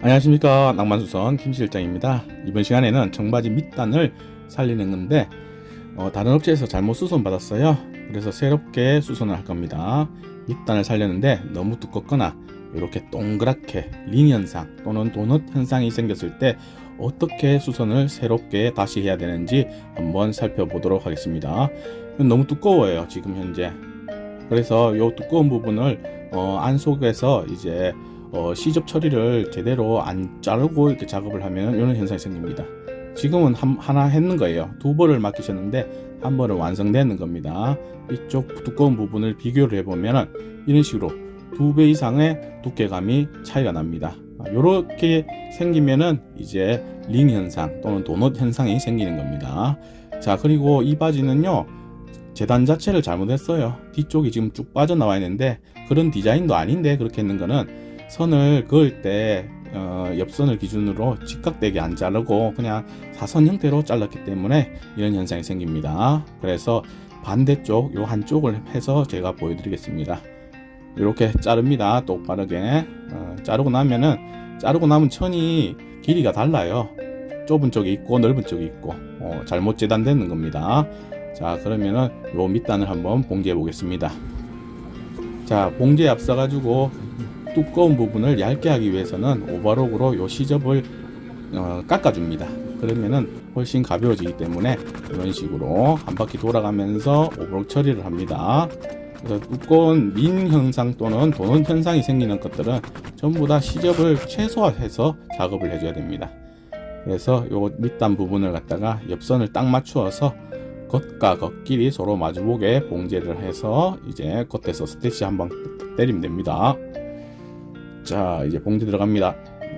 안녕하십니까. 낭만수선 김 실장입니다. 이번 시간에는 청바지 밑단을 살리는 건데 어, 다른 업체에서 잘못 수선 받았어요. 그래서 새롭게 수선을 할 겁니다. 밑단을 살렸는데 너무 두껍거나 이렇게 동그랗게 린 현상 또는 도넛 현상이 생겼을 때 어떻게 수선을 새롭게 다시 해야 되는지 한번 살펴보도록 하겠습니다. 너무 두꺼워요 지금 현재. 그래서 이 두꺼운 부분을 어, 안 속에서 이제 어, 시접 처리를 제대로 안 자르고 이렇게 작업을 하면 이런 현상이 생깁니다. 지금은 한, 하나 했는 거예요. 두 번을 맡기셨는데 한 번은 완성되는 겁니다. 이쪽 두꺼운 부분을 비교를 해보면 이런 식으로 두 배 이상의 두께감이 차이가 납니다. 이렇게 생기면은 이제 링 현상 또는 도넛 현상이 생기는 겁니다. 자 그리고 이 바지는요 재단 자체를 잘못했어요. 뒤쪽이 지금 쭉 빠져나와 있는데 그런 디자인도 아닌데 그렇게 했는 거는 선을 그을 때 어, 옆선을 기준으로 직각되게 안 자르고 그냥 사선 형태로 잘랐기 때문에 이런 현상이 생깁니다. 그래서 반대쪽 요 한쪽을 해서 제가 보여드리겠습니다. 이렇게 자릅니다. 똑바르게 어, 자르고 나면은 자르고 남은 천이 길이가 달라요. 좁은 쪽이 있고 넓은 쪽이 있고 어, 잘못 재단되는 겁니다. 자 그러면은 요 밑단을 한번 봉제해 보겠습니다. 자 봉제에 앞서 가지고 두꺼운 부분을 얇게 하기 위해서는 오버록으로 요 시접을 어, 깎아줍니다. 그러면은 훨씬 가벼워지기 때문에 이런 식으로 한 바퀴 돌아가면서 오버록 처리를 합니다. 그래서 두꺼운 민 현상 또는 도넛 현상이 생기는 것들은 전부 다 시접을 최소화해서 작업을 해줘야 됩니다. 그래서 요 밑단 부분을 갖다가 옆선을 딱 맞추어서 겉과 겉끼리 서로 마주보게 봉제를 해서 이제 겉에서 스티치 한번 때리면 됩니다. 자 이제 봉제 들어갑니다.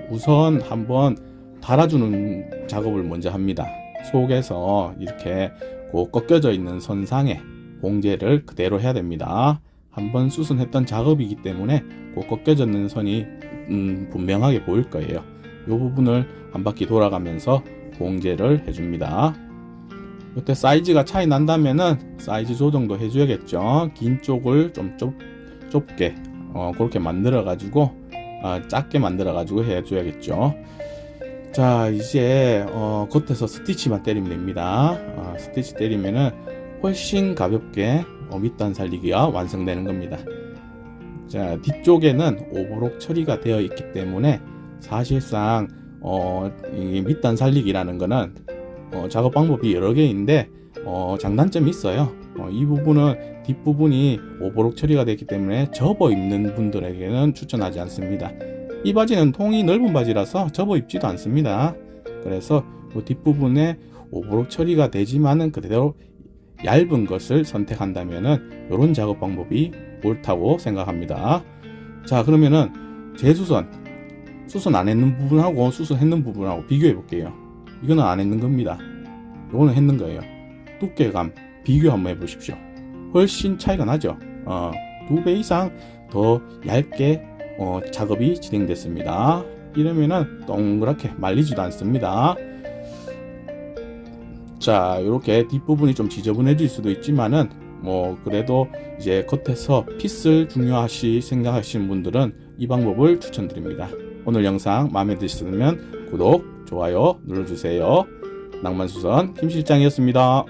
우선 한번 달아주는 작업을 먼저 합니다. 속에서 이렇게 그 꺾여져 있는 선상에 봉제를 그대로 해야 됩니다. 한번 수선했던 작업이기 때문에 그 꺾여져 있는 선이 음, 분명하게 보일 거예요. 이 부분을 한 바퀴 돌아가면서 봉제를 해줍니다. 이때 사이즈가 차이 난다면은 사이즈 조정도 해줘야겠죠. 긴 쪽을 좀 좁, 좁게 어, 그렇게 만들어 가지고 아, 작게 만들어 가지고 해줘야겠죠. 자 이제 어, 겉에서 스티치만 때리면 됩니다. 어, 스티치 때리면은 훨씬 가볍게 어, 밑단 살리기가 완성되는 겁니다. 자 뒤쪽에는 오버록 처리가 되어 있기 때문에 사실상 어, 이 밑단 살리기라는 거는 어, 작업 방법이 여러 개인데 어, 장단점이 있어요 어, 이 부분은 뒷부분이 오버록 처리가 됐기 때문에 접어 입는 분들에게는 추천하지 않습니다. 이 바지는 통이 넓은 바지라서 접어 입지도 않습니다. 그래서 이 뒷부분에 오버록 처리가 되지만은 그대로 얇은 것을 선택한다면은 이런 작업 방법이 옳다고 생각합니다. 자 그러면은 재수선 수선 안 했는 부분하고 수선 했는 부분하고 비교해 볼게요. 이거는 안 했는 겁니다. 이거는 했는 거예요. 두께감 비교 한번 해보십시오. 훨씬 차이가 나죠. 어, 두배 이상 더 얇게 어, 작업이 진행됐습니다. 이러면은 동그랗게 말리지도 않습니다. 자, 이렇게 뒷부분이 좀 지저분해질 수도 있지만은 뭐 그래도 이제 겉에서 핏을 중요하시 생각하시는 분들은 이 방법을 추천드립니다. 오늘 영상 마음에 드셨으면 구독, 좋아요 눌러주세요. 낭만수선 김 실장이었습니다.